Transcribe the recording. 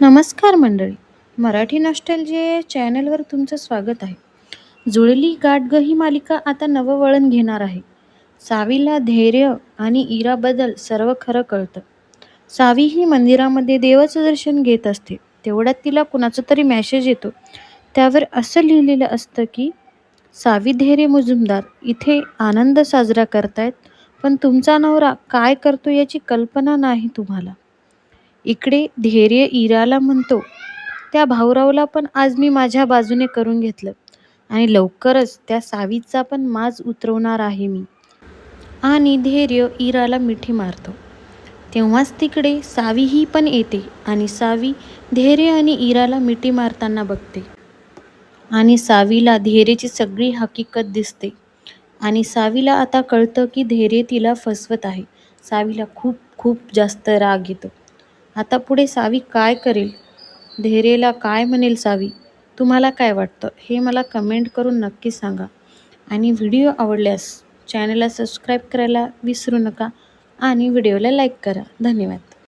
नमस्कार मंडळी. मराठी नॉस्टॅल्जिया जे चॅनलवर तुमचं स्वागत आहे. जुळली गाठग ही मालिका आता नवं वळण घेणार आहे. सावीला धैर्य आणि इराबद्दल सर्व खरं कळतं. सावी ही मंदिरामध्ये देवाचं दर्शन घेत असते. तेवढ्यात तिला कुणाचा तरी मॅसेज येतो. त्यावर असं लिहिलेलं असतं की सावी धैर्य मुजुमदार इथे आनंद साजरा करतायत पण तुमचा नवरा काय करतो याची कल्पना नाही तुम्हाला. इकडे धैर्य इराला म्हणतो. त्या भाऊरावला पण आज मी माझ्या बाजूने करून घेतलं. आणि लवकरच त्या सावीचा पण माज उतरवणार आहे मी. आणि धैर्य इराला मिठी मारतो. तेव्हाच तिकडे सावी ही पण येते आणि सावी धैर्य आणि इराला मिठी मारताना बघते. आणि सावीला धैर्यची सगळी हकीकत दिसते. आणि सावीला आता कळतं की धैर्य तिला फसवत आहे. सावीला खूप खूप जास्त राग येतो. आता पुढे सावी काय करेल? धैर्यला काय म्हणेल सावी? तुम्हाला काय वाटतं? हे मला कमेंट करून नक्की सांगा. आणि व्हिडिओ आवडल्यास चॅनलला सबस्क्राईब करायला विसरू नका आणि व्हिडिओला लाईक करा. धन्यवाद.